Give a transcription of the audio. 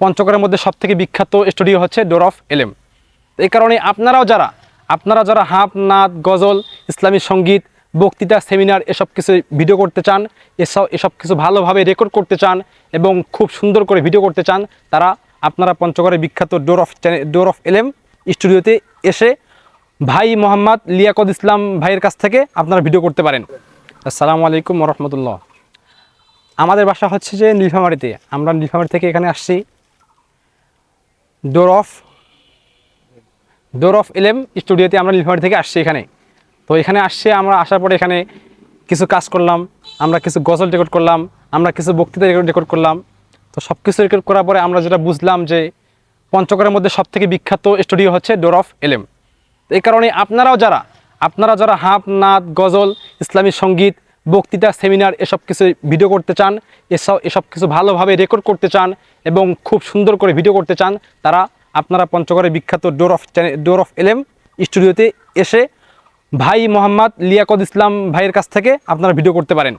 পঞ্চগড়ের মধ্যে সব থেকে বিখ্যাত স্টুডিও হচ্ছে ডোর অফ এলেম। এই কারণে আপনারাও যারা, আপনারা যারা হাফ নাচ গজল, ইসলামী সংগীত, বক্তৃতা, সেমিনার, এসব কিছু ভিডিও করতে চান, এসব এসব কিছু ভালোভাবে রেকর্ড করতে চান এবং খুব সুন্দর করে ভিডিও করতে চান, তারা আপনারা পঞ্চগড়ের বিখ্যাত ডোর অফ ডোর অফ এলেম স্টুডিওতে এসে ভাই মোহাম্মদ লিয়াকত ইসলাম ভাইয়ের কাছ থেকে আপনারা ভিডিও করতে পারেন। আসসালামু আলাইকুম রহমতুল্লাহ। আমাদের বাসা হচ্ছে যে নীলফামারিতে। আমরা নীলফামারি থেকে এখানে আসছি। ডোর অফ ডোর অফ এলেম স্টুডিওতে আমরা নীলফামারি থেকে আসছি এখানে। তো এখানে আসছে, আমরা আসার পরে এখানে কিছু কাজ করলাম, আমরা কিছু গজল রেকর্ড করলাম, আমরা কিছু বক্তৃতা রেকর্ড করলাম। তো সব কিছু রেকর্ড করার পরে আমরা যেটা বুঝলাম যে পঞ্চগড়ের মধ্যে সব থেকে বিখ্যাত স্টুডিও হচ্ছে ডোর অফ এলেম তো এই কারণে আপনারাও যারা, আপনারা যারা হাফ নাচ গজল, ইসলামী সংগীত বক্তৃতা, সেমিনার, এসব কিছু ভিডিও করতে চান, এসব এসব কিছু ভালোভাবে রেকর্ড করতে চান এবং খুব সুন্দর করে ভিডিও করতে চান, তারা আপনারা পঞ্চগড়ের বিখ্যাত door of channel door of LM স্টুডিওতে এসে ভাই মোহাম্মদ লিয়াকত ইসলাম ভাইয়ের কাছ থেকে আপনারা ভিডিও করতে পারেন।